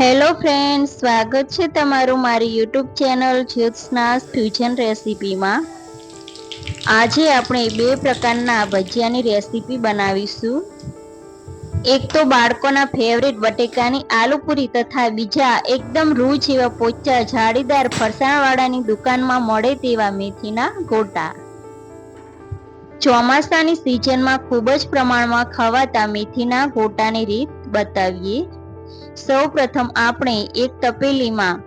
Hello friend સ્વાગત છે તમારું મારી યુટ્યુબ ચેનલ જ્યોત્સનાસ ફ્યુઝન રેસીપીમાં આજે આપણે બે પ્રકારના ભજીયાની રેસીપી બનાવીશું. એક તો બાળકોના ફેવરેટ બટેકાની આલુપુરી તથા બીજા એકદમ રૂ જેવા પોચા જાળીદાર ફરસાણવાળાની દુકાનમાં મળે તેવા મેથીના ગોટા. ચોમાસાની સિઝનમાં ખૂબ જ પ્રમાણમાં ખવાતા મેથીના ગોટાની રીત બતાવીએ. સૌ પ્રથમ આપણે એક તપેલીમાં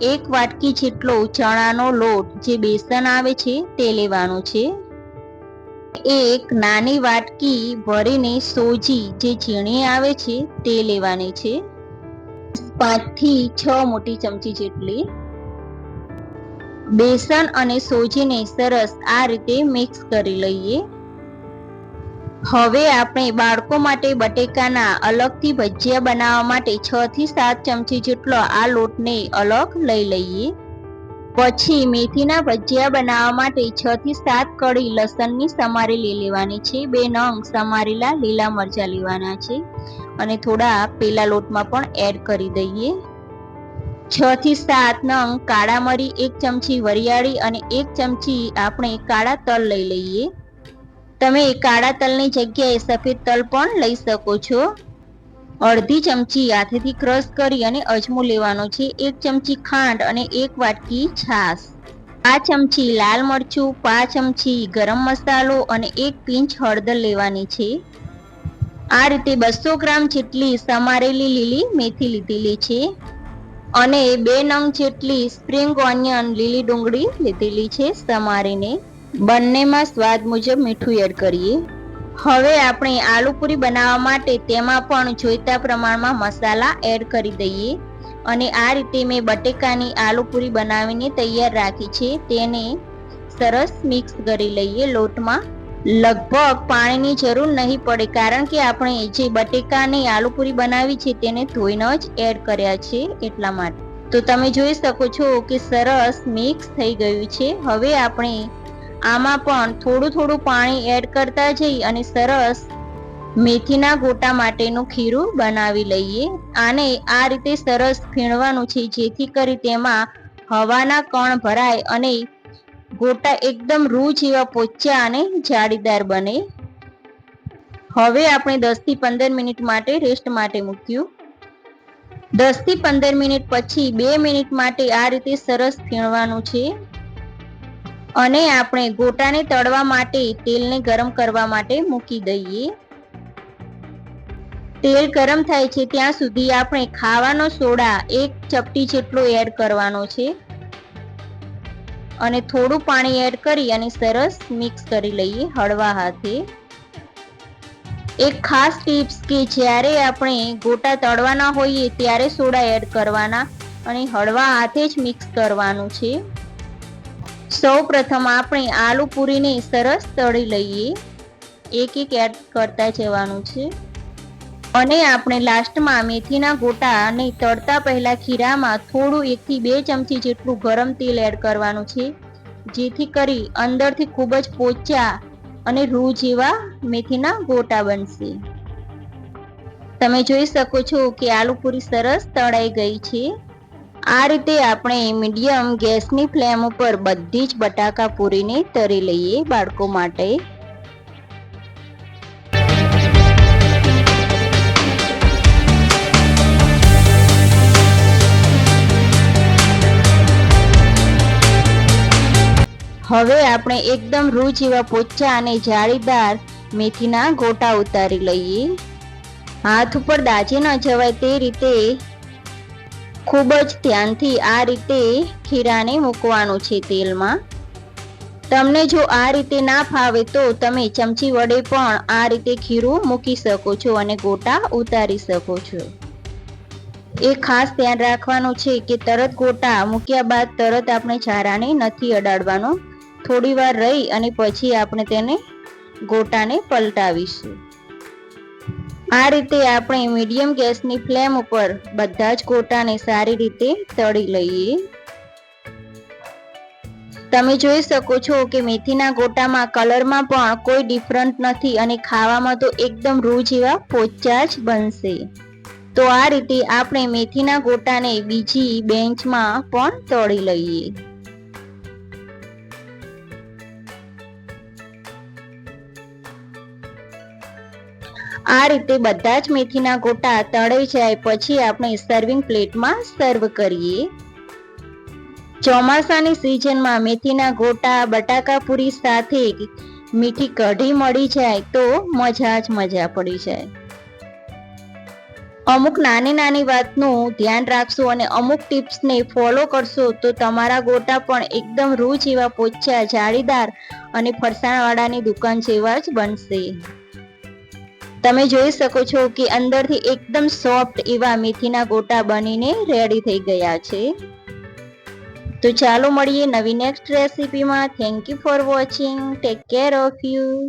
એક વાટકી જેટલો ચણાનો લોટ જે બેસન આવે છે તે લેવાનો છે. એક નાની વાટકી ભરીને સોજી જે ઝીણી આવે છે તે લેવાની છે. પાંચથી છ મોટી ચમચી જેટલી. બેસન અને સોજીને સરસ આ રીતે મિક્સ કરી લઈએ. હવે આપણે બાળકો માટે બટેકાના અલગથી ભજીયા બનાવવા માટે છ થી સાત ચમચી જેટલો આ લોટને અલગ લઈ લઈએ. પછી મેથીના ભજીયા બનાવવા માટે છ થી સાત કળી લસણની સમારી લઈ લેવાની છે. બે નંગ સમારેલા લીલા મરચા લેવાના છે. અને થોડા પેલા લોટમાં પણ એડ કરી દઈએ. છ થી સાત નંગ કાળા મરી, એક ચમચી વરિયાળી અને એક ચમચી આપણે કાળા તલ લઈ લઈએ. તમે કાળા તલની જગ્યાએ સફેદ તલ પણ લઈ શકો છો. અડધી ચમચી હાથેથી ક્રશ કરી અને અજમો લેવાનો છે. એક ચમચી ખાંડ અને એક વાટકી છાશ. પાંચ ચમચી લાલ મરચું, પાંચ ચમચી ગરમ મસાલો અને એક પિંચ હળદર લેવાની છે. આ રીતે બસો ગ્રામ જેટલી સમારેલી લીલી મેથી લીધેલી છે અને બે નંગ જેટલી સ્પ્રિંગ ઓનિયન લીલી ડુંગળી લીધેલી છે સમારીને. બંનેમાં સ્વાદ મુજબ મીઠું એડ કરીએ. હવે આપણે આલુ પૂરી બનાવવા માટે તેમાં પણ જોઈતા પ્રમાણમાં મસાલા એડ કરી દઈએ. અને આ રીતે મેં બટેકાની આલુ પૂરી બનાવીને તૈયાર રાખી છે. તેને સરસ મિક્સ કરી લઈએ લોટમાં. લગભગ પાણીની જરૂર નહીં પડે, કારણ કે આપણે જે બટેકાની આલુપૂરી બનાવી છે તેને ધોઈને જ એડ કર્યા છે એટલા માટે. તો તમે જોઈ શકો છો કે સરસ મિક્સ થઈ ગયું છે. હવે આપણે આમાં પણ થોડું થોડું પાણી એડ કરતા જઈ અને સરસ મેથીના ગોટા માટેનું ખીરું બનાવી લઈએ. આને આ રીતે સરસ ફીણવાનું છે, જેથી કરી તેમાં હવાના કણ ભરાય અને ગોટા એકદમ રૂ જેવા પોચ્યા અને જાળીદાર બને. હવે આપણે દસથી પંદર મિનિટ માટે રેસ્ટ માટે મૂક્યું. દસથી પંદર મિનિટ પછી બે મિનિટ માટે આ રીતે સરસ ફીણવાનું છે. અને આપણે ગોટાને તળવા માટે તેલને ગરમ કરવા માટે મૂકી દઈએ. તેલ ગરમ થાય છે ત્યાં સુધી આપણે ખાવાનો સોડા એક ચપટી જેટલો એડ કરવાનો છે. અને થોડું પાણી એડ કરી અને સરસ મિક્સ કરી લઈએ હળવા હાથે. એક ખાસ ટિપ્સ કે જ્યારે આપણે ગોટા તળવાના હોઈએ ત્યારે સોડા એડ કરવાના અને હળવા હાથે જ મિક્સ કરવાનું છે. સૌ પ્રથમ આપણે આલુ પૂરીને સરસ તળી લઈએ. એક એક એડ કરતા જવાનું છે. અને આપણે લાસ્ટમાં મેથીના ગોટા અને તળતા પહેલાં ખીરામાં થોડું એકથી બે ચમચી જેટલું ગરમ તેલ એડ કરવાનું છે. જેથી કરી અંદરથી ખૂબ જ પોચા અને રૂ જેવા મેથીના ગોટા બનશે. તમે જોઈ શકો છો કે આલુ પૂરી સરસ તળાઈ ગઈ છે. આ રીતે આપણે મીડિયમ ગેસની ફ્લેમ ઉપર બધી જ બટાકા પૂરીને તરી લઈએ બાળકો માટે. હવે આપણે એકદમ રૂ જેવા પોચા અને જાળીદાર મેથીના ગોટા ઉતારી લઈએ. હાથ ઉપર દાજી ન જવાય તે રીતે ખૂબ જ ધ્યાનથી આ રીતે ખીરાને મૂકવાનું છે તેલમાં. તમને જો આ રીતે ના ફાવે તો તમે ચમચી વડે પણ આ રીતે ખીરું મૂકી શકો છો અને ગોટા ઉતારી શકો છો. એ ખાસ ધ્યાન રાખવાનું છે કે તરત ગોટા મૂક્યા બાદ તરત આપણે ચારાને નથી અડાડવાનો. થોડી વાર રહી અને પછી આપણે તેને ગોટાને પલટાવીશું. આ રીતે આપણે મીડિયમ ગેસની ફ્લેમ ઉપર બધા જ ગોટાને સારી રીતે તળી લઈએ. તમે જોઈ શકો છો કે મેથીના ગોટામાં કલરમાં પણ કોઈ ડિફરન્ટ નથી અને ખાવામાં તો એકદમ રૂ જેવા પોચા જ બનશે. તો આ રીતે આપણે મેથીના ગોટાને બીજી બેન્ચમાં પણ તળી લઈએ. આ રીતે બધા જ મેથીના ગોટા તળાઈ જાય પછી આપણે સર્વિંગ પ્લેટમાં સર્વ કરીએ. ચોમાસાની સિઝનમાં મેથીના ગોટા, બટાકા પૂરી સાથે મીઠી કઢી મળી જાય તો મજા જ મજા પડી જાય. અમુક નાની નાની વાતનું ધ્યાન રાખશો અને અમુક ટિપ્સને ફોલો કરશો તો તમારા ગોટા પણ એકદમ રૂ જેવા પોચા જાળીદાર અને ફરસાણવાળાની દુકાન જેવા જ બનશે. તમે જોઈ શકો છો કે અંદરથી એકદમ સોફ્ટ એવા મેથીના ગોટા બનીને રેડી થઈ ગયા છે. તો ચાલો મળીએ નવી next રેસીપીમાં thank you for watching take care of you